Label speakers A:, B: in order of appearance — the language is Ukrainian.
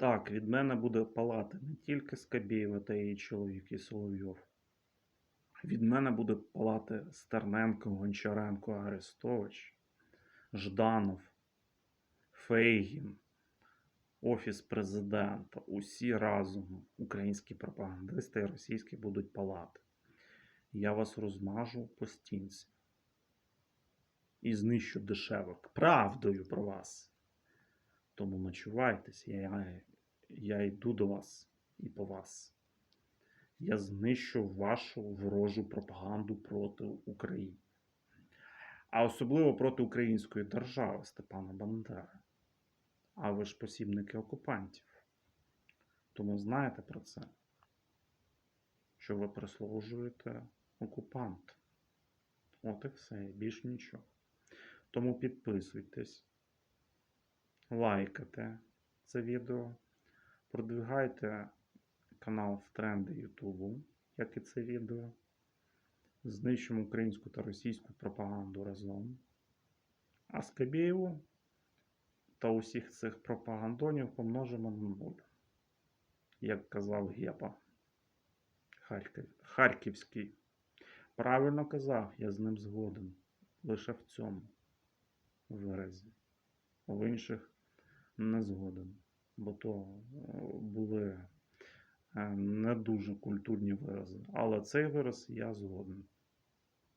A: Так, від мене буде палати не тільки Скабєєва та її чоловік і Соловйов. Від мене буде палати Стерненко, Гончаренко, Арестович, Жданов, Фейгін, Офіс президента. Усі разом українські пропагандисти і російські будуть палати. Я вас розмажу по стінці і знищу дешевок правдою про вас. Тому ночувайтесь, я, я йду до вас і по вас. Я знищу вашу ворожу пропаганду проти України. А особливо проти української держави Степана Бандери. А ви ж посібники окупантів. Тому знаєте про це, що ви прислужуєте окупантам. От і все, більш нічого. Тому підписуйтесь, лайкайте це відео, продвигайте канал в тренди Ютубу, як і це відео. Знищимо українську та російську пропаганду разом. А Скабєєву та усіх цих пропагандонів помножимо на нуль. Як казав Гепа Харків, Харківський. Правильно казав, я з ним згоден. Лише в цьому виразі. В інших не згоден. Бо то е, були е, не дуже культурні вирази. Але цей вираз я згоден.